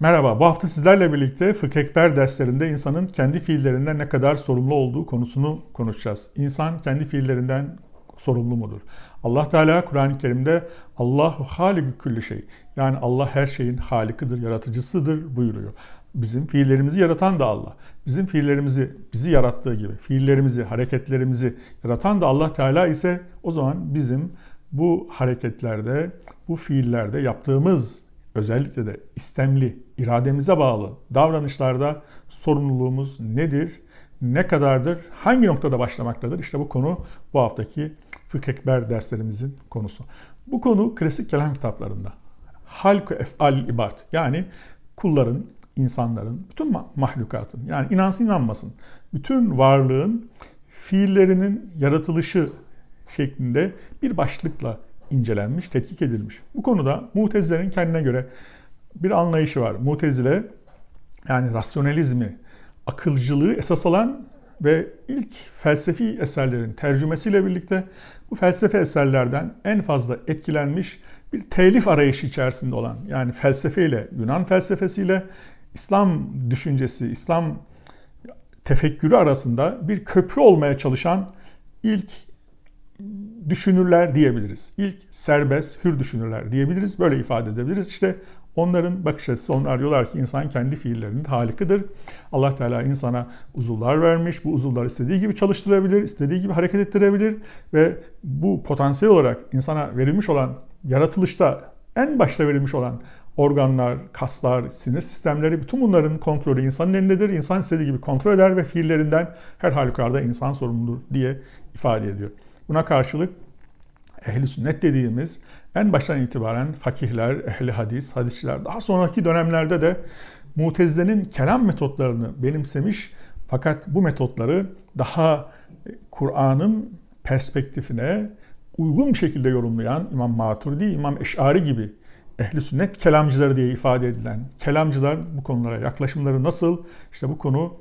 Merhaba, bu hafta sizlerle birlikte Fıkh Ekber derslerinde insanın kendi fiillerinden ne kadar sorumlu olduğu konusunu konuşacağız. İnsan kendi fiillerinden sorumlu mudur? Allah Teala Kur'an-ı Kerim'de Allahu halikü külli şey. Yani Allah her şeyin halikidir, yaratıcısıdır buyuruyor. Bizim fiillerimizi yaratan da Allah. Bizim fiillerimizi bizi yarattığı gibi fiillerimizi, hareketlerimizi yaratan da Allah Teala ise o zaman bizim bu hareketlerde, bu fiillerde yaptığımız özellikle de istemli, irademize bağlı davranışlarda sorumluluğumuz nedir? Ne kadardır? Hangi noktada başlamaktadır? İşte bu konu bu haftaki Fıkh Ekber derslerimizin konusu. Bu konu klasik kelam kitaplarında. Halku efal ibad yani kulların, insanların, bütün mahlukatın yani inansın inanmasın bütün varlığın fiillerinin yaratılışı şeklinde bir başlıkla incelenmiş, tetkik edilmiş. Bu konuda Mutezile'nin kendine göre bir anlayışı var. Mutezile yani rasyonalizmi, akılcılığı esas alan ve ilk felsefi eserlerin tercümesiyle birlikte bu felsefe eserlerden en fazla etkilenmiş bir telif arayışı içerisinde olan yani felsefeyle, Yunan felsefesiyle İslam düşüncesi, İslam tefekkürü arasında bir köprü olmaya çalışan ilk düşünürler diyebiliriz. İlk serbest, hür düşünürler diyebiliriz. Böyle ifade edebiliriz. İşte onların bakış açısı, onlar diyorlar ki insan kendi fiillerinin halikıdır. Allah Teala insana uzuvlar vermiş. Bu uzuvlar istediği gibi çalıştırabilir, istediği gibi hareket ettirebilir ve bu potansiyel olarak insana verilmiş olan yaratılışta en başta verilmiş olan organlar, kaslar, sinir sistemleri bütün bunların kontrolü insanın elindedir. İnsan istediği gibi kontrol eder ve fiillerinden her halükarda insan sorumludur diye ifade ediyor. Buna karşılık ehli sünnet dediğimiz en baştan itibaren fakihler, ehli hadis, hadisçiler daha sonraki dönemlerde de Mutezile'nin kelam metotlarını benimsemiş fakat bu metotları daha Kur'an'ın perspektifine uygun bir şekilde yorumlayan İmam Maturidi, İmam Eş'ari gibi ehli sünnet kelamcıları diye ifade edilen kelamcılar bu konulara yaklaşımları nasıl? İşte bu konu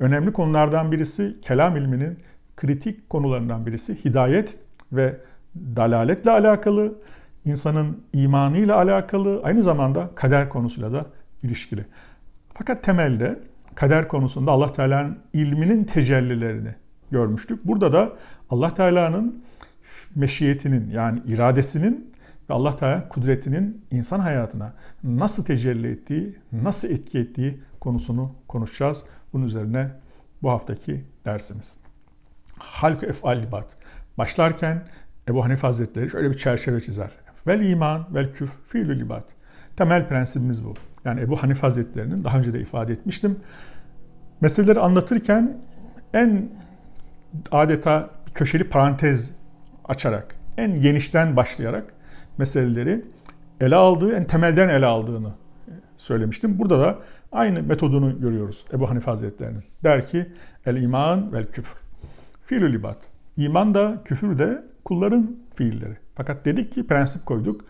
önemli konulardan birisi kelam ilminin kritik konularından birisi hidayet ve dalaletle alakalı, insanın imanıyla alakalı, aynı zamanda kader konusuyla da ilişkili. Fakat temelde kader konusunda Allah Teala'nın ilminin tecellilerini görmüştük. Burada da Allah Teala'nın meşiyetinin yani iradesinin ve Allah Teala kudretinin insan hayatına nasıl tecelli ettiği, nasıl etki ettiği konusunu konuşacağız. Bunun üzerine bu haftaki dersimiz halk efal. Başlarken Ebu Hanife Hazretleri şöyle bir çerçeve çizer. Vel iman vel küf fiilü libat. Temel prensibimiz bu. Yani Ebu Hanife Hazretleri'nin daha önce de ifade etmiştim. Meseleleri anlatırken en adeta köşeli parantez açarak, en genişten başlayarak meseleleri ele aldığı, en temelden ele aldığını söylemiştim. Burada da aynı metodunu görüyoruz Ebu Hanife Hazretleri'nin. Der ki el iman vel küfür. Fiilü libat. İman da küfür de kulların fiilleri. Fakat dedik ki prensip koyduk.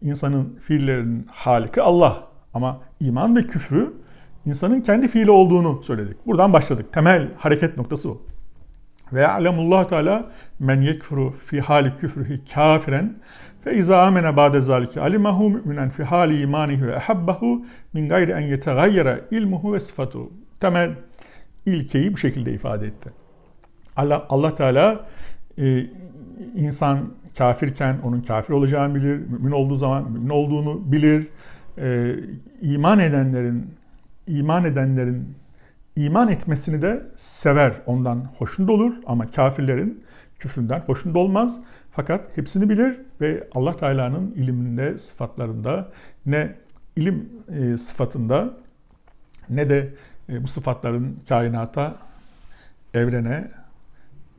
İnsanın fiillerinin haliki Allah. Ama iman ve küfrü insanın kendi fiili olduğunu söyledik. Buradan başladık. Temel hareket noktası bu. Ve alemullah Teala men yekfuru fi hali küfrühi kafiren fe iza amene ba'de zalike alimahu mü'minen fi hali imanihi ve ehabbahu min gayri en yetegayyara ilmuhu ve sıfatu. Temel ilkeyi bu şekilde ifade etti. Allah, Allah Teala e, insan kafirken onun kafir olacağını bilir, mümin olduğu zaman mümin olduğunu bilir. E, iman edenlerin iman edenlerin iman etmesini de sever, ondan hoşnut olur ama kafirlerin küfründen hoşnut olmaz. Fakat hepsini bilir ve Allah Teala'nın iliminde, sıfatlarında ne ilim e, sıfatında ne de e, bu sıfatların kainata, evrene,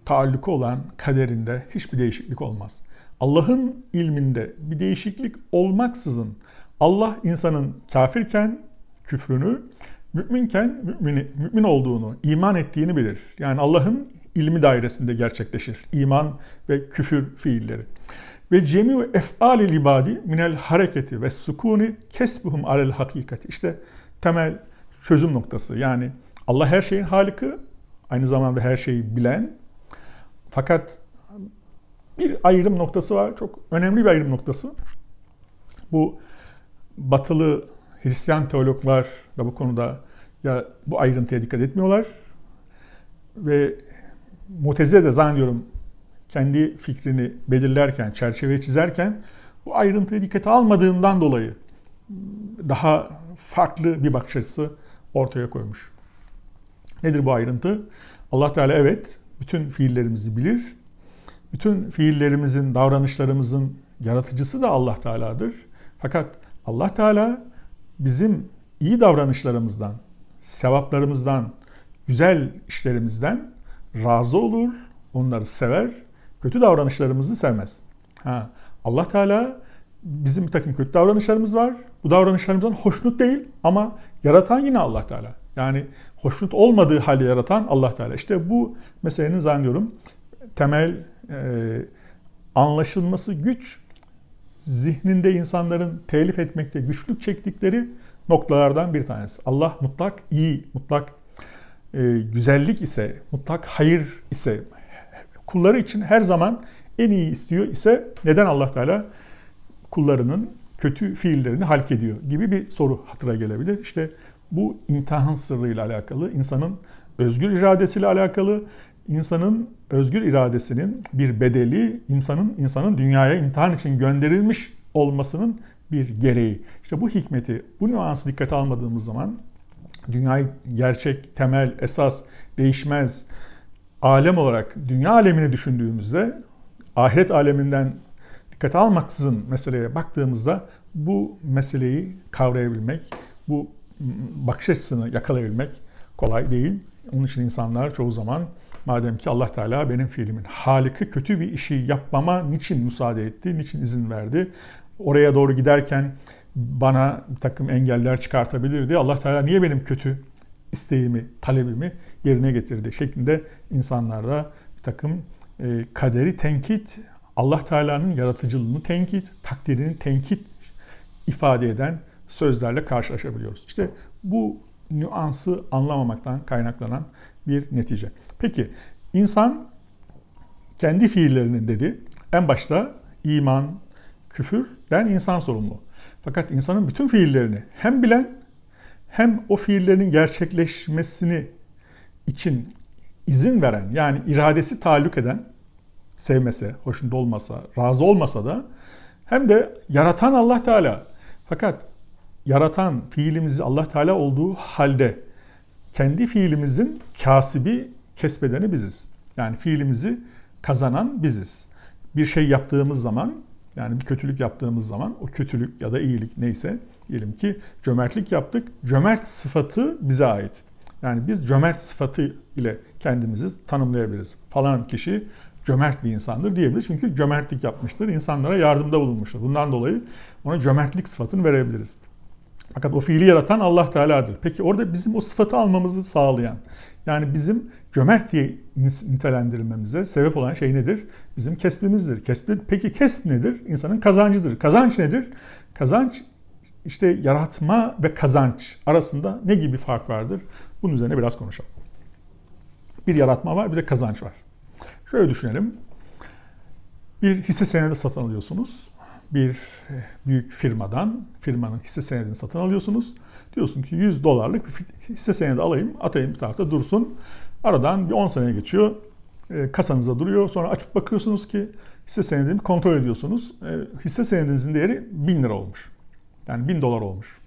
taalluku olan kaderinde hiçbir değişiklik olmaz. Allah'ın ilminde bir değişiklik olmaksızın Allah insanın kafirken küfrünü, müminken mümini, mümin olduğunu, iman ettiğini bilir. Yani Allah'ın ilmi dairesinde gerçekleşir iman ve küfür fiilleri. Ve cemiu ef'alil ibadi minel hareketi ve sukuni kesbuhum alel hakikati. İşte temel çözüm noktası. Yani Allah her şeyin haliki, aynı zamanda her şeyi bilen, fakat bir ayrım noktası var. Çok önemli bir ayrım noktası. Bu batılı Hristiyan teologlar da bu konuda ya bu ayrıntıya dikkat etmiyorlar ve Mutezile de zannediyorum kendi fikrini belirlerken, çerçeve çizerken bu ayrıntıyı dikkate almadığından dolayı daha farklı bir bakış açısı ortaya koymuş. Nedir bu ayrıntı? Allah Teala evet bütün fiillerimizi bilir. Bütün fiillerimizin, davranışlarımızın yaratıcısı da Allah Teala'dır. Fakat Allah Teala bizim iyi davranışlarımızdan, sevaplarımızdan, güzel işlerimizden razı olur, onları sever, kötü davranışlarımızı sevmez. Ha, Allah Teala bizim bir takım kötü davranışlarımız var. Bu davranışlarımızdan hoşnut değil ama yaratan yine Allah Teala. Yani hoşnut olmadığı halde yaratan Allah Teala. İşte bu meselenin zannediyorum temel e, anlaşılması güç, zihninde insanların telif etmekte güçlük çektikleri noktalardan bir tanesi. Allah mutlak iyi, mutlak e, güzellik ise, mutlak hayır ise, kulları için her zaman en iyi istiyor ise neden Allah Teala kullarının kötü fiillerini halk ediyor gibi bir soru hatıra gelebilir. İşte bu imtihan sırrıyla alakalı, insanın özgür iradesiyle alakalı, insanın özgür iradesinin bir bedeli, insanın insanın dünyaya imtihan için gönderilmiş olmasının bir gereği. İşte bu hikmeti, bu nüansı dikkate almadığımız zaman dünyayı gerçek, temel, esas, değişmez alem olarak dünya alemini düşündüğümüzde ahiret aleminden dikkate almaksızın meseleye baktığımızda bu meseleyi kavrayabilmek, bu bakış açısını yakalayabilmek kolay değil. Onun için insanlar çoğu zaman madem ki Allah Teala benim fiilimin halika kötü bir işi yapmama niçin müsaade etti, niçin izin verdi? Oraya doğru giderken bana bir takım engeller çıkartabilirdi. Allah Teala niye benim kötü isteğimi, talebimi yerine getirdi şeklinde insanlarda bir takım e, kaderi tenkit, Allah Teala'nın yaratıcılığını tenkit, takdirini tenkit ifade eden sözlerle karşılaşabiliyoruz. İşte bu nüansı anlamamaktan kaynaklanan bir netice. Peki insan kendi fiillerinin dedi en başta iman, küfürden insan sorumlu. Fakat insanın bütün fiillerini hem bilen hem o fiillerinin gerçekleşmesini için izin veren yani iradesi taalluk eden sevmese, hoşunda olmasa, razı olmasa da hem de yaratan Allah Teala. Fakat yaratan fiilimizi Allah Teala olduğu halde kendi fiilimizin kasibi, kesbedeni biziz. Yani fiilimizi kazanan biziz. Bir şey yaptığımız zaman yani bir kötülük yaptığımız zaman o kötülük ya da iyilik neyse diyelim ki cömertlik yaptık. Cömert sıfatı bize ait. Yani biz cömert sıfatı ile kendimizi tanımlayabiliriz. Falan kişi cömert bir insandır diyebiliriz. Çünkü cömertlik yapmıştır, insanlara yardımda bulunmuştur. Bundan dolayı ona cömertlik sıfatını verebiliriz. Fakat o fiili yaratan Allah Teala'dır. Peki orada bizim o sıfatı almamızı sağlayan, yani bizim cömert diye nitelendirilmemize sebep olan şey nedir? Bizim kesbimizdir. Kesbi, peki kesb nedir? İnsanın kazancıdır. Kazanç nedir? Kazanç işte yaratma ve kazanç arasında ne gibi fark vardır? Bunun üzerine biraz konuşalım. Bir yaratma var, bir de kazanç var. Şöyle düşünelim. Bir hisse senedi satın alıyorsunuz. Bir eh, büyük firmadan, firmanın hisse senedini satın alıyorsunuz. Diyorsun ki 100 dolarlık bir hisse senedi alayım, atayım bir tarafta dursun. Aradan bir 10 sene geçiyor. E, kasanıza duruyor. Sonra açıp bakıyorsunuz ki hisse senedini kontrol ediyorsunuz. E, hisse senedinizin değeri 1000 lira olmuş. Yani 1000 dolar olmuş.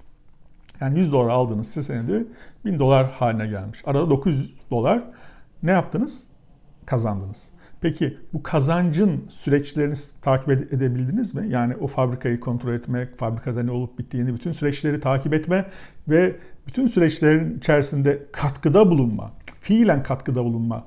Yani 100 dolar aldığınız hisse senedi 1000 dolar haline gelmiş. Arada 900 dolar ne yaptınız? Kazandınız. Peki bu kazancın süreçlerini takip edebildiniz mi? Yani o fabrikayı kontrol etmek, fabrikada ne olup bittiğini, bütün süreçleri takip etme ve bütün süreçlerin içerisinde katkıda bulunma, fiilen katkıda bulunma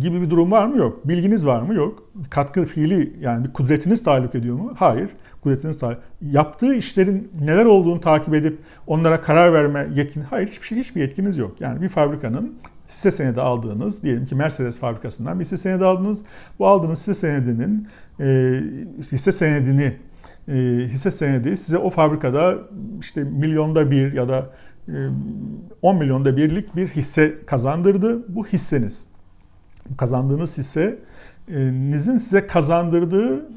gibi bir durum var mı? Yok. Bilginiz var mı? Yok. Katkı fiili yani bir kudretiniz tahallük ediyor mu? Hayır. Kudretiniz tahallük. Yaptığı işlerin neler olduğunu takip edip onlara karar verme yetkin. Hayır hiçbir şey hiçbir yetkiniz yok. Yani bir fabrikanın hisse senedi aldığınız, diyelim ki Mercedes fabrikasından bir hisse senedi aldınız. Bu aldığınız hisse senedinin e, hisse senedini e, hisse senedi size o fabrikada işte milyonda bir ya da e, 10 milyonda birlik bir hisse kazandırdı. Bu hisseniz. Kazandığınız hissenizin size kazandırdığı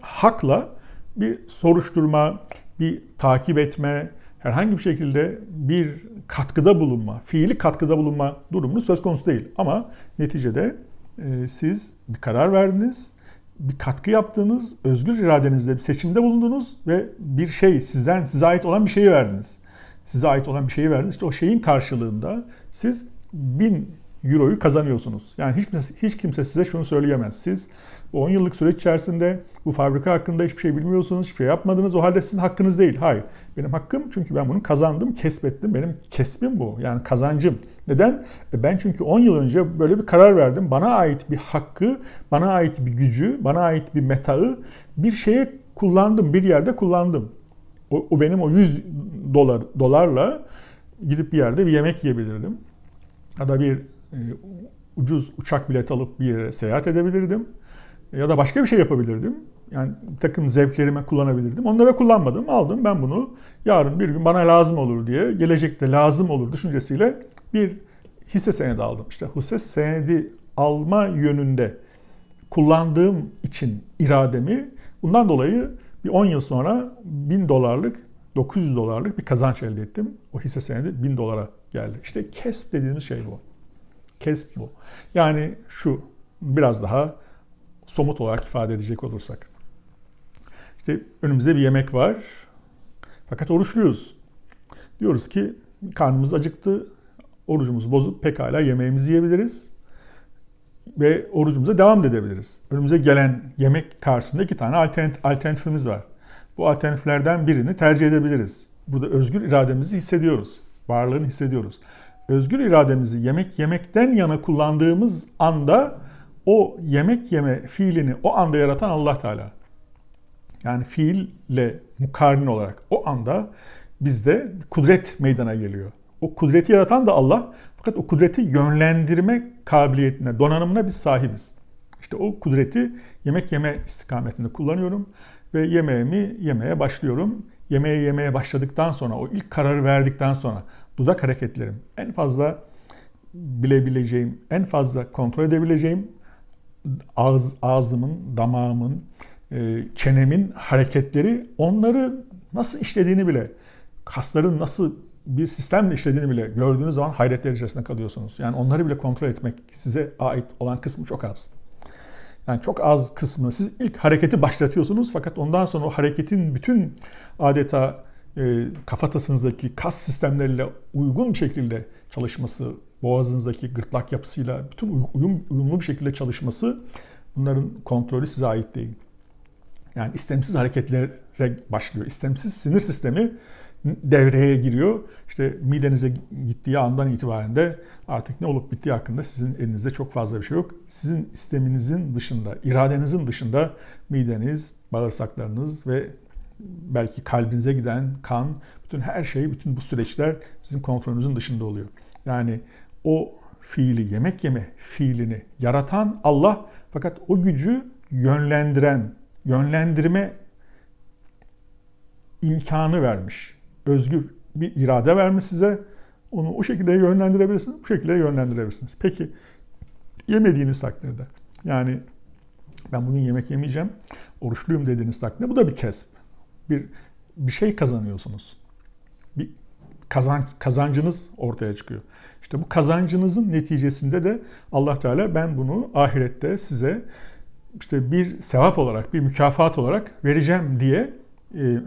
hakla bir soruşturma, bir takip etme, herhangi bir şekilde bir katkıda bulunma, fiili katkıda bulunma durumu söz konusu değil. Ama neticede e, siz bir karar verdiniz, bir katkı yaptığınız, özgür iradenizle bir seçimde bulundunuz ve bir şey sizden size ait olan bir şeyi verdiniz. Size ait olan bir şeyi verdiniz. İşte o şeyin karşılığında siz bin euroyu kazanıyorsunuz. Yani hiç kimse, hiç kimse size şunu söyleyemez. Siz bu 10 yıllık süreç içerisinde bu fabrika hakkında hiçbir şey bilmiyorsunuz, hiçbir şey yapmadınız. O halde sizin hakkınız değil. Hayır. Benim hakkım çünkü ben bunu kazandım, kesbettim. Benim kesbim bu. Yani kazancım. Neden? E ben çünkü 10 yıl önce böyle bir karar verdim. Bana ait bir hakkı, bana ait bir gücü, bana ait bir metağı bir şeye kullandım, bir yerde kullandım. O, o benim o 100 dolar dolarla gidip bir yerde bir yemek yiyebilirdim. Ya da bir e, ucuz uçak bileti alıp bir yere seyahat edebilirdim. Ya da başka bir şey yapabilirdim. Yani bir takım zevklerime kullanabilirdim. Onlara kullanmadım. Aldım ben bunu. Yarın bir gün bana lazım olur diye, gelecekte lazım olur düşüncesiyle bir hisse senedi aldım. İşte hisse senedi alma yönünde kullandığım için irademi bundan dolayı bir 10 yıl sonra 1000 dolarlık 900 dolarlık bir kazanç elde ettim. O hisse senedi 1000 dolara geldi. İşte kesp dediğimiz şey bu. Kesp bu. Yani şu biraz daha somut olarak ifade edecek olursak. İşte önümüzde bir yemek var. Fakat oruçluyuz. Diyoruz ki karnımız acıktı. Orucumuzu bozup pekala yemeğimizi yiyebiliriz. Ve orucumuza devam edebiliriz. Önümüze gelen yemek karşısında iki tane alternatifimiz var. Bu alternatiflerden birini tercih edebiliriz. Burada özgür irademizi hissediyoruz. Varlığını hissediyoruz. Özgür irademizi yemek yemekten yana kullandığımız anda o yemek yeme fiilini o anda yaratan Allah Teala. Yani fiille mukarrin olarak o anda bizde kudret meydana geliyor. O kudreti yaratan da Allah fakat o kudreti yönlendirme kabiliyetine, donanımına biz sahibiz. İşte o kudreti yemek yeme istikametinde kullanıyorum ve yemeğimi yemeye başlıyorum. Yemeği yemeye başladıktan sonra, o ilk kararı verdikten sonra dudak hareketlerim en fazla bilebileceğim, en fazla kontrol edebileceğim ağız, ağzımın, damağımın, e, çenemin hareketleri onları nasıl işlediğini bile, kasların nasıl bir sistemle işlediğini bile gördüğünüz zaman hayretler içerisinde kalıyorsunuz. Yani onları bile kontrol etmek size ait olan kısmı çok az. Yani çok az kısmı siz ilk hareketi başlatıyorsunuz fakat ondan sonra o hareketin bütün adeta e, kafatasınızdaki kas sistemleriyle uygun bir şekilde çalışması, boğazınızdaki gırtlak yapısıyla bütün uyum, uyumlu bir şekilde çalışması bunların kontrolü size ait değil. Yani istemsiz hareketlere başlıyor. İstemsiz sinir sistemi devreye giriyor. İşte midenize gittiği andan itibaren de artık ne olup bittiği hakkında sizin elinizde çok fazla bir şey yok. Sizin isteminizin dışında, iradenizin dışında mideniz, bağırsaklarınız ve belki kalbinize giden kan, bütün her şey, bütün bu süreçler sizin kontrolünüzün dışında oluyor. Yani o fiili, yemek yeme fiilini yaratan Allah fakat o gücü yönlendiren, yönlendirme imkanı vermiş. Özgür bir irade vermiş size. Onu o şekilde yönlendirebilirsiniz, bu şekilde yönlendirebilirsiniz. Peki yemediğiniz takdirde yani ben bugün yemek yemeyeceğim, oruçluyum dediğiniz takdirde bu da bir kesp. Bir bir şey kazanıyorsunuz. Bir kazanç kazancınız ortaya çıkıyor. İşte bu kazancınızın neticesinde de Allah Teala ben bunu ahirette size işte bir sevap olarak, bir mükafat olarak vereceğim diye e,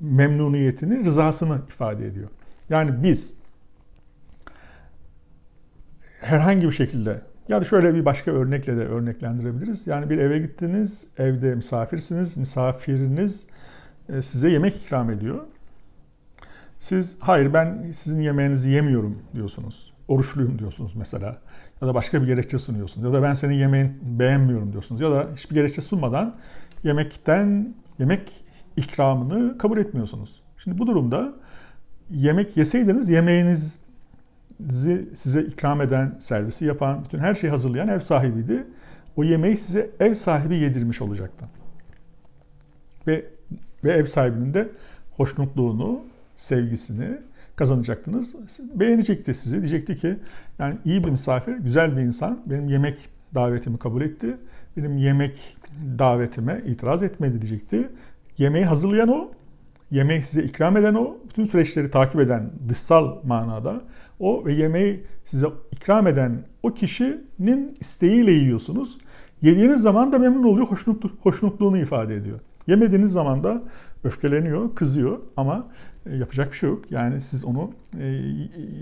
memnuniyetini, rızasını ifade ediyor. Yani biz herhangi bir şekilde yani şöyle bir başka örnekle de örneklendirebiliriz. Yani bir eve gittiniz, evde misafirsiniz, misafiriniz e, size yemek ikram ediyor. Siz hayır ben sizin yemeğinizi yemiyorum diyorsunuz. Oruçluyum diyorsunuz mesela. Ya da başka bir gerekçe sunuyorsunuz. Ya da ben senin yemeğini beğenmiyorum diyorsunuz. Ya da hiçbir gerekçe sunmadan yemekten yemek ikramını kabul etmiyorsunuz. Şimdi bu durumda yemek yeseydiniz yemeğinizi size ikram eden, servisi yapan, bütün her şeyi hazırlayan ev sahibiydi. O yemeği size ev sahibi yedirmiş olacaktı. Ve ve ev sahibinin de hoşnutluğunu, sevgisini kazanacaktınız. Beğenecekti sizi. Diyecekti ki yani iyi bir misafir, güzel bir insan benim yemek davetimi kabul etti. Benim yemek davetime itiraz etmedi diyecekti. Yemeği hazırlayan o, Yemeği size ikram eden o, bütün süreçleri takip eden dışsal manada o ve yemeği size ikram eden o kişinin isteğiyle yiyorsunuz. Yediğiniz zaman da memnun oluyor, hoşnut, hoşnutluğunu ifade ediyor. Yemediğiniz zaman da öfkeleniyor, kızıyor ama yapacak bir şey yok. Yani siz onu e,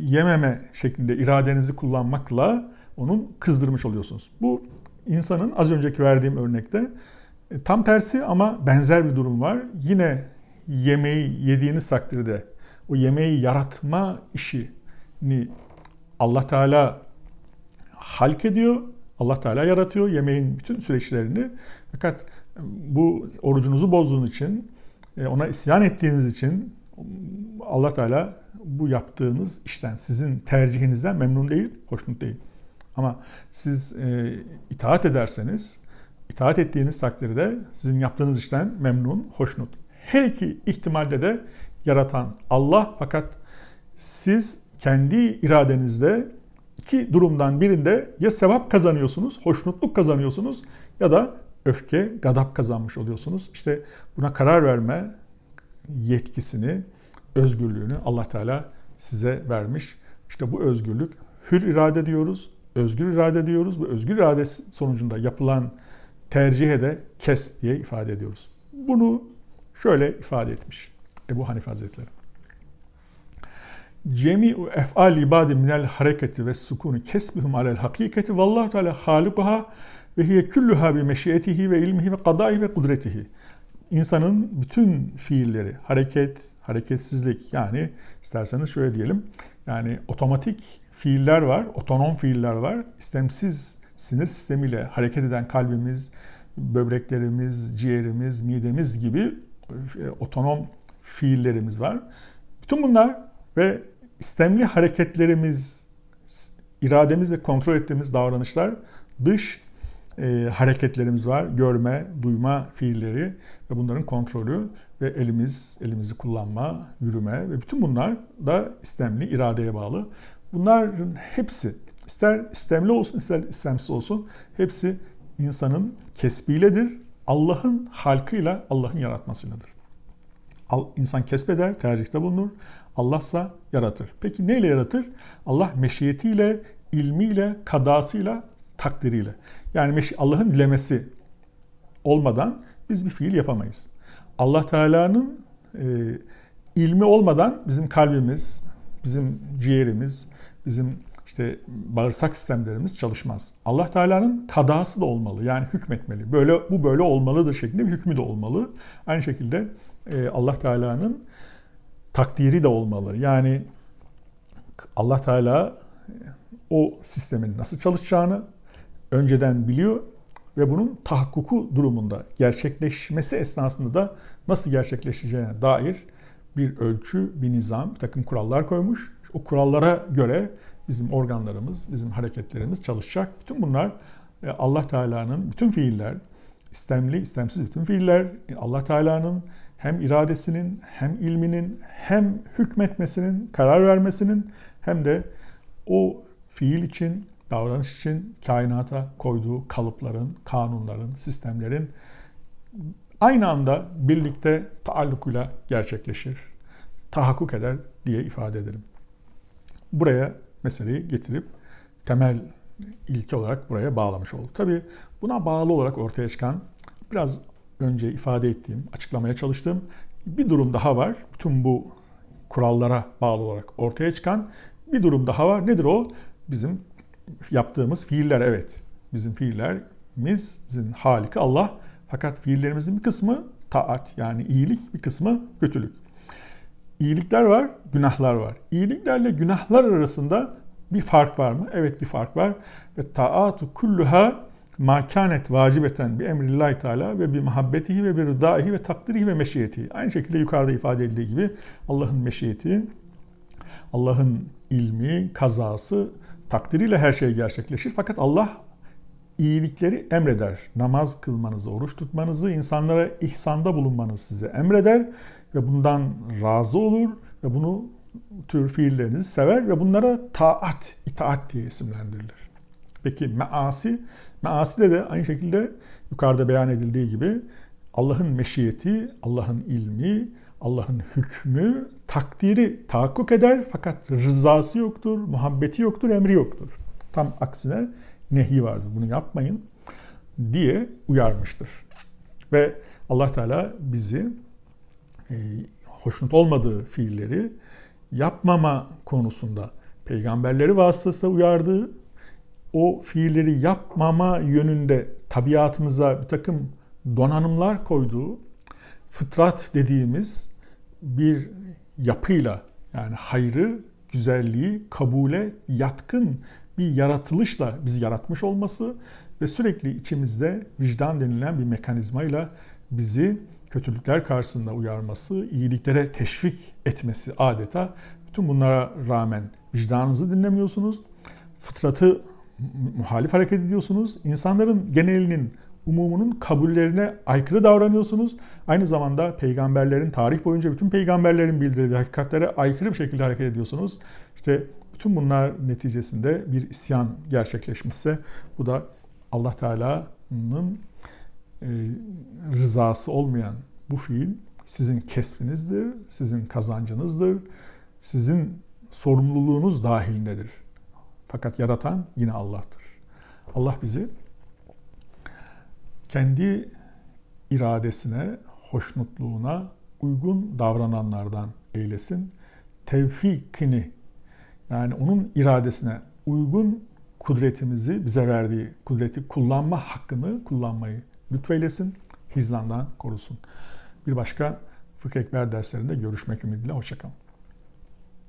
yememe şeklinde iradenizi kullanmakla onun kızdırmış oluyorsunuz. Bu insanın az önceki verdiğim örnekte e, tam tersi ama benzer bir durum var. Yine yemeği yediğiniz takdirde o yemeği yaratma işini Allah Teala halk ediyor. Allah Teala yaratıyor yemeğin bütün süreçlerini. Fakat bu orucunuzu bozduğunuz için, e, ona isyan ettiğiniz için Allah Teala bu yaptığınız işten, sizin tercihinizden memnun değil, hoşnut değil. Ama siz e, itaat ederseniz, itaat ettiğiniz takdirde sizin yaptığınız işten memnun, hoşnut. Her iki ihtimalde de yaratan Allah fakat siz kendi iradenizde iki durumdan birinde ya sevap kazanıyorsunuz, hoşnutluk kazanıyorsunuz ya da öfke, gadap kazanmış oluyorsunuz. İşte buna karar verme yetkisini, özgürlüğünü Allah Teala size vermiş. İşte bu özgürlük hür irade diyoruz, özgür irade diyoruz. Bu özgür irade sonucunda yapılan tercihe de kesb diye ifade ediyoruz. Bunu şöyle ifade etmiş Ebu Hanife Hazretleri. Cemi'u ef'al ibadi minel hareketi ve sukuni kesbihum alel hakikati vallahu teala halikuha ve hiye kulluha bi meşiyetihi ve ilmihi ve kadaihi ve kudretihi. İnsanın bütün fiilleri, hareket, hareketsizlik yani isterseniz şöyle diyelim. Yani otomatik fiiller var, otonom fiiller var. İstemsiz sinir sistemiyle hareket eden kalbimiz, böbreklerimiz, ciğerimiz, midemiz gibi e, otonom fiillerimiz var. Bütün bunlar ve istemli hareketlerimiz, irademizle kontrol ettiğimiz davranışlar dış e, hareketlerimiz var. Görme, duyma fiilleri ve bunların kontrolü ve elimiz, elimizi kullanma, yürüme ve bütün bunlar da istemli, iradeye bağlı. Bunların hepsi ister istemli olsun ister istemsiz olsun hepsi insanın kesbiyledir. Allah'ın halkıyla, Allah'ın yaratmasıyladır. İnsan kesbeder, tercihte bulunur. Allahsa yaratır. Peki neyle yaratır? Allah meşiyetiyle, ilmiyle, kadasıyla, takdiriyle. Yani Allah'ın dilemesi olmadan biz bir fiil yapamayız. Allah Teala'nın e, ilmi olmadan bizim kalbimiz, bizim ciğerimiz, bizim işte bağırsak sistemlerimiz çalışmaz. Allah Teala'nın kadası da olmalı. Yani hükmetmeli. Böyle bu böyle olmalıdır şeklinde bir hükmü de olmalı. Aynı şekilde e, Allah Teala'nın takdiri de olmalı. Yani Allah Teala o sistemin nasıl çalışacağını önceden biliyor ve bunun tahakkuku durumunda gerçekleşmesi esnasında da nasıl gerçekleşeceğine dair bir ölçü, bir nizam, bir takım kurallar koymuş. O kurallara göre bizim organlarımız, bizim hareketlerimiz çalışacak. Bütün bunlar e, Allah Teala'nın bütün fiiller, istemli, istemsiz bütün fiiller Allah Teala'nın hem iradesinin, hem ilminin, hem hükmetmesinin, karar vermesinin hem de o fiil için davranış için kainata koyduğu kalıpların, kanunların, sistemlerin aynı anda birlikte taallukuyla gerçekleşir, tahakkuk eder diye ifade edelim. Buraya meseleyi getirip temel ilke olarak buraya bağlamış olduk. Tabi buna bağlı olarak ortaya çıkan biraz önce ifade ettiğim, açıklamaya çalıştığım bir durum daha var. Bütün bu kurallara bağlı olarak ortaya çıkan bir durum daha var. Nedir o? Bizim yaptığımız fiiller evet. Bizim fiillerimizin haliki Allah. Fakat fiillerimizin bir kısmı taat yani iyilik, bir kısmı kötülük. İyilikler var, günahlar var. İyiliklerle günahlar arasında bir fark var mı? Evet bir fark var. Ve taatu kulluha makanet vacibeten bir emrillahi teala ve bir muhabbetihi ve bir rıdaihi ve takdirihi ve meşiyeti. Aynı şekilde yukarıda ifade edildiği gibi Allah'ın meşiyeti, Allah'ın ilmi, kazası, takdiriyle her şey gerçekleşir. Fakat Allah iyilikleri emreder. Namaz kılmanızı, oruç tutmanızı, insanlara ihsanda bulunmanızı size emreder ve bundan razı olur ve bunu tür fiillerinizi sever ve bunlara taat, itaat diye isimlendirilir. Peki measi, measi de de aynı şekilde yukarıda beyan edildiği gibi Allah'ın meşiyeti, Allah'ın ilmi, Allah'ın hükmü, takdiri tahakkuk eder fakat rızası yoktur, muhabbeti yoktur, emri yoktur. Tam aksine nehi vardır. Bunu yapmayın diye uyarmıştır. Ve Allah Teala bizi e, hoşnut olmadığı fiilleri yapmama konusunda peygamberleri vasıtasıyla uyardığı, o fiilleri yapmama yönünde tabiatımıza bir takım donanımlar koyduğu, fıtrat dediğimiz bir yapıyla yani hayrı, güzelliği kabule yatkın bir yaratılışla bizi yaratmış olması ve sürekli içimizde vicdan denilen bir mekanizmayla bizi kötülükler karşısında uyarması, iyiliklere teşvik etmesi adeta. Bütün bunlara rağmen vicdanınızı dinlemiyorsunuz. Fıtratı muhalif hareket ediyorsunuz. İnsanların genelinin umumunun kabullerine aykırı davranıyorsunuz. Aynı zamanda peygamberlerin tarih boyunca bütün peygamberlerin bildirdiği hakikatlere aykırı bir şekilde hareket ediyorsunuz. İşte bütün bunlar neticesinde bir isyan gerçekleşmişse bu da Allah Teala'nın e, rızası olmayan bu fiil sizin kesbinizdir, sizin kazancınızdır, sizin sorumluluğunuz dahilindedir. Fakat yaratan yine Allah'tır. Allah bizi kendi iradesine, hoşnutluğuna uygun davrananlardan eylesin. Tevfikini yani onun iradesine uygun kudretimizi bize verdiği kudreti kullanma hakkını kullanmayı lütfeylesin. Hizlandan korusun. Bir başka Fıkıh Ekber derslerinde görüşmek ümidiyle. Hoşçakalın.